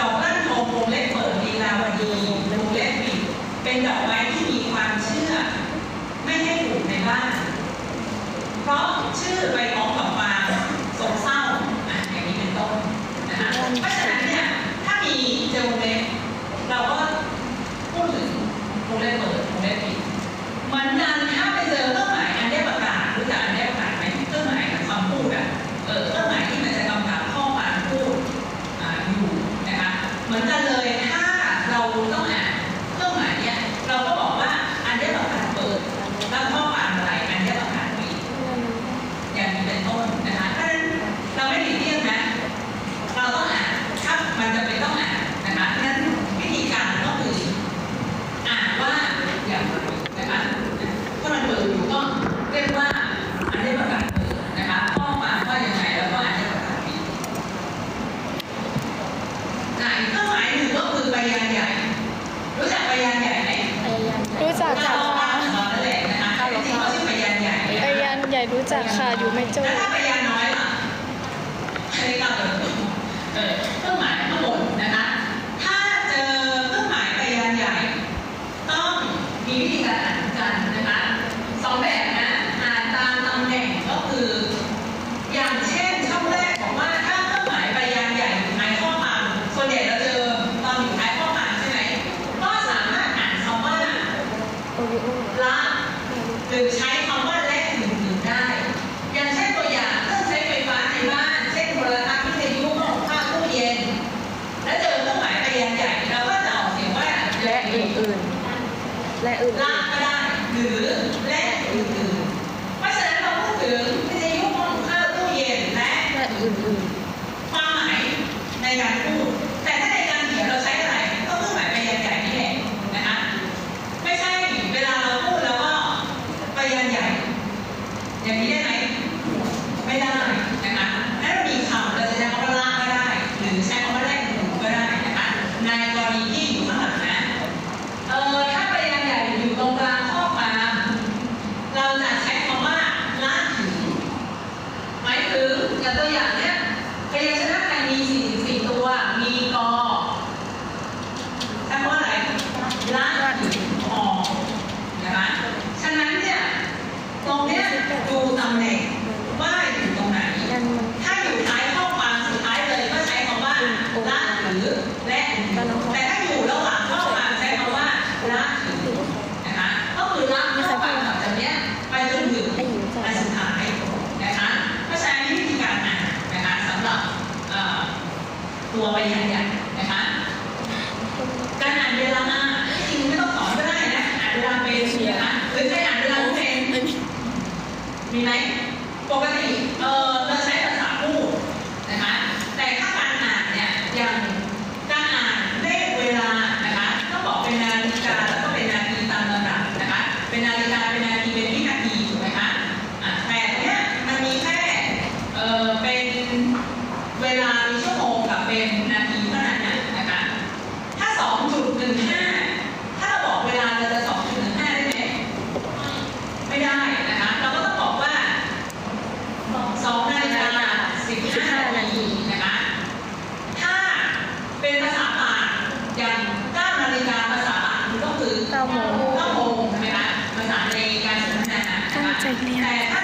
ดอกลั่นทองวงเล็บเปิดลีลาวดีวงเล็บปิดเป็นดอกไม้ที่มีความเชื่อ ไม่ให้ปลูกในบ้าน เพราะชื่อใบ 完蛋了 รู้จักค่ะ อยู่ไม่โจ้าเครื่องหมาย อื่นๆ และอื่นๆลางก็ได้หรือและอื่นๆ เพราะฉะนั้นเราพูดถึงวิทยุห้องข้าวตู้เย็นและและอื่นๆ ตัวไปอย่างเนี่ยนะคะการอ่านเวลามาจริงไม่ต้องสอนก็ได้นะอ่านเวลาเป็นนะคะหรือใครอ่านเวลาเป็นมีไหมปกติเออเราใช้ภาษาพูดนะคะแต่ถ้าการอ่านเนี่ยอย่างการอ่านเลขเวลานะคะต้องบอกเป็นนาฬิกาแล้วก็เป็นนาทีตามลำดับนะคะเป็นนาฬิ 1.15 ถ้าเราบอกเวลาเราจะ 2.15 ได้ไหมไม่ได้นะคะ เราก็ต้องบอกว่า2นาฬิกา15นาทีนะคะ ถ้าเป็นภาษาปากอย่าง9นาฬิกาภาษาปากก็คือ9โมงใช่ไหมคะภาษาในการสนทนานะคะแต่ถ้า